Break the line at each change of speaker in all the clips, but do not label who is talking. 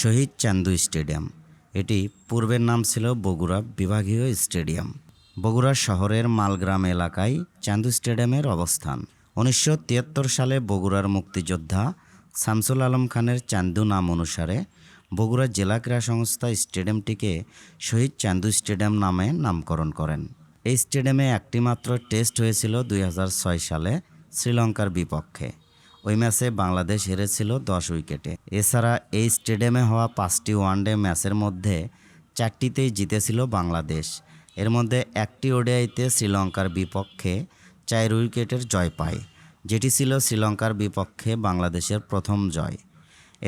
শহীদ চান্দু stadium. এটি পূর্বের নাম ছিল বগুড়া বিভাগীয় স্টেডিয়াম। বগুড়া শহরের মালগ্রাম এলাকায় চান্দু স্টেডিয়ামের অবস্থান। উনিশশো তিয়াত্তর সালে বগুড়ার মুক্তিযোদ্ধা শামসুল আলম খানের চান্দু নাম অনুসারে বগুড়া জেলা ক্রীড়া সংস্থা স্টেডিয়ামটিকে শহীদ চান্দু স্টেডিয়াম নামে নামকরণ করেন। এই স্টেডিয়ামে একটিমাত্র টেস্ট হয়েছিল দুই হাজার ছয় সালে শ্রীলঙ্কার বিপক্ষে। ওই ম্যাচে বাংলাদেশ হেরেছিল দশ উইকেটে। এছাড়া এই স্টেডিয়ামে হওয়া পাঁচটি ওয়ানডে ম্যাচের মধ্যে চারটিতেই জিতেছিল বাংলাদেশ। এর মধ্যে একটি ওডিআইতে শ্রীলঙ্কার বিপক্ষে চার উইকেটের জয় পায়, যেটি ছিল শ্রীলঙ্কার বিপক্ষে বাংলাদেশের প্রথম জয়।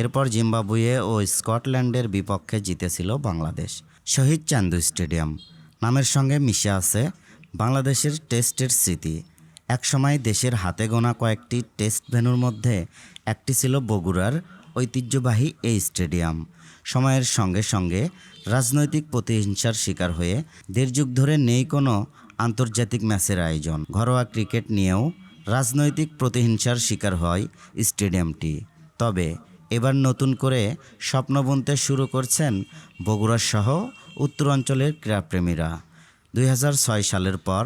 এরপর জিম্বাবুয়ে ও স্কটল্যান্ডের বিপক্ষে জিতেছিল বাংলাদেশ। শহীদ চান্দু স্টেডিয়াম, নামের সঙ্গে মিশে আছে বাংলাদেশের টেস্টের স্মৃতি। একসময় দেশের হাতে গোনা কয়েকটি টেস্ট ভেনুর মধ্যে একটি ছিল বগুড়ার ঐতিহ্যবাহী এই স্টেডিয়াম। সময়ের সঙ্গে সঙ্গে রাজনৈতিক প্রতিহিংসার শিকার হয়ে দেড় যুগ ধরে নেই কোনো আন্তর্জাতিক ম্যাচের আয়োজন। ঘরোয়া ক্রিকেট নিয়েও রাজনৈতিক প্রতিহিংসার শিকার হয় স্টেডিয়ামটি। তবে এবার নতুন করে স্বপ্ন বুনতে শুরু করছেন বগুড়া সহ উত্তরাঞ্চলের ক্রীড়াপ্রেমীরা। দুই হাজার ছয় সালের পর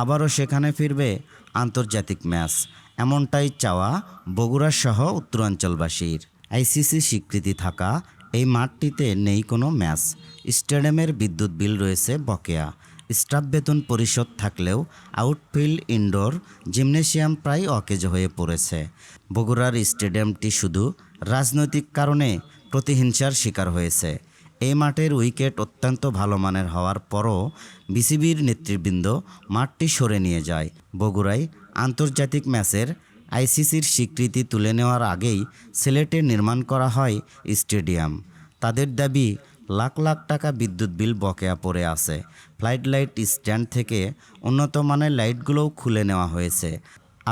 আবারও সেখানে ফিরবে আন্তর্জাতিক ম্যাচ। এমনটাই চাওয়া বগুড়া সহ উত্তরাঞ্চলবাসীর। আইসিসি স্বীকৃতি থাকা এই মাঠটিতে নেই কোনো ম্যাচ। স্টেডিয়ামের বিদ্যুৎ বিল রয়েছে বকেয়া। স্টাফ বেতন পরিশোধ থাকলেও আউটফিল্ড, ইনডোর, জিমনেশিয়াম প্রায় অকেজ হয়ে পড়েছে। বগুড়ার স্টেডিয়ামটি শুধু রাজনৈতিক কারণে প্রতিহিংসার শিকার হয়েছে। এই মাঠের উইকেট অত্যন্ত ভালো মানের হওয়ার পরও বিসিবির নেতৃবৃন্দ মাঠটি সরে নিয়ে যায়। বগুড়ায় আন্তর্জাতিক ম্যাচের আইসিসির স্বীকৃতি তুলে নেওয়ার আগেই সিলেটে নির্মাণ করা হয় স্টেডিয়াম। তাদের দাবি, লাখ লাখ টাকা বিদ্যুৎ বিল বকেয়া পড়ে আছে। ফ্লাইট লাইট স্ট্যান্ড থেকে উন্নত মানের লাইটগুলোও খুলে নেওয়া হয়েছে।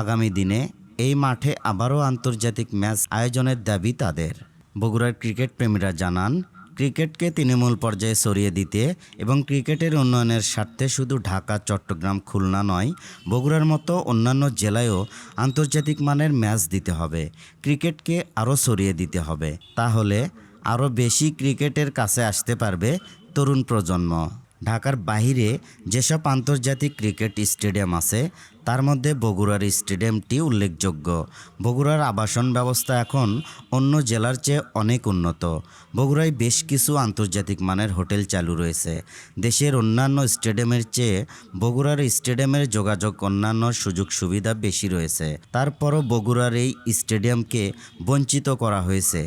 আগামী দিনে এই মাঠে আবারও আন্তর্জাতিক ম্যাচ আয়োজনের দাবি তাদের। বগুড়ার ক্রিকেট প্রেমীরা জানান ক্রিকেটকে তৃণমূল পর্যায়ে সরিয়ে দিতে এবং ক্রিকেটের উন্নয়নের স্বার্থে শুধু ঢাকা, চট্টগ্রাম, খুলনা নয়, বগুড়ার মতো অন্যান্য জেলায়ও আন্তর্জাতিক মানের ম্যাচ দিতে হবে। ক্রিকেটকে আরও সরিয়ে দিতে হবে। তাহলে আরও বেশি ক্রিকেটের কাছে আসতে পারবে তরুণ প্রজন্ম। ঢাকার বাহিরে যেসব আন্তর্জাতিক ক্রিকেট স্টেডিয়াম আছে তার মধ্যে বগুড়ার স্টেডিয়ামটি উল্লেখযোগ্য। বগুড়ার আবাসন ব্যবস্থা এখন অন্য জেলার চেয়ে অনেক উন্নত। বগুড়ায় বেশ কিছু আন্তর্জাতিক মানের হোটেল চালু রয়েছে। দেশের অন্যান্য স্টেডিয়ামের চেয়ে বগুড়ার স্টেডিয়ামের যোগাযোগ অন্যান্য সুযোগ সুবিধা বেশি রয়েছে। তারপরও বগুড়ার এই স্টেডিয়ামকে বঞ্চিত করা হয়েছে।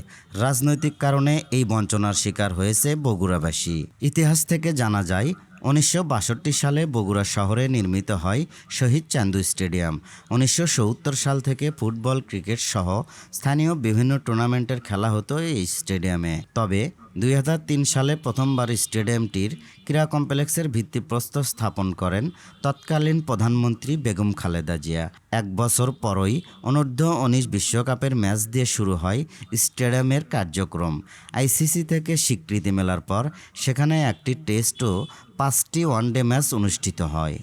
রাজনৈতিক কারণে এই বঞ্চনার শিকার হয়েছে বগুড়াবাসী। ইতিহাস থেকে জানা যায় উনিশশো বাষট্টি সালে বগুড়া শহরে নির্মিত হয় শহীদ চান্দু স্টেডিয়াম। উনিশশো সাল থেকে ফুটবল, ক্রিকেট সহ স্থানীয় বিভিন্ন টুর্নামেন্টের খেলা হতো এই স্টেডিয়ামে। তবে দুই হাজার তিন সালে প্রথমবার স্টেডিয়ামটির ক্রীড়া কমপ্লেক্সের ভিত্তিপ্রস্তর স্থাপন করেন তৎকালীন প্রধানমন্ত্রী বেগম খালেদা জিয়া। এক বছর পরই অনূর্ধ্ব উনিশ বিশ্বকাপের ম্যাচ দিয়ে শুরু হয় স্টেডিয়ামের কার্যক্রম। আইসিসি থেকে স্বীকৃতি মেলার পর সেখানে একটি টেস্ট ও পাঁচটি ওয়ানডে ম্যাচ অনুষ্ঠিত হয়।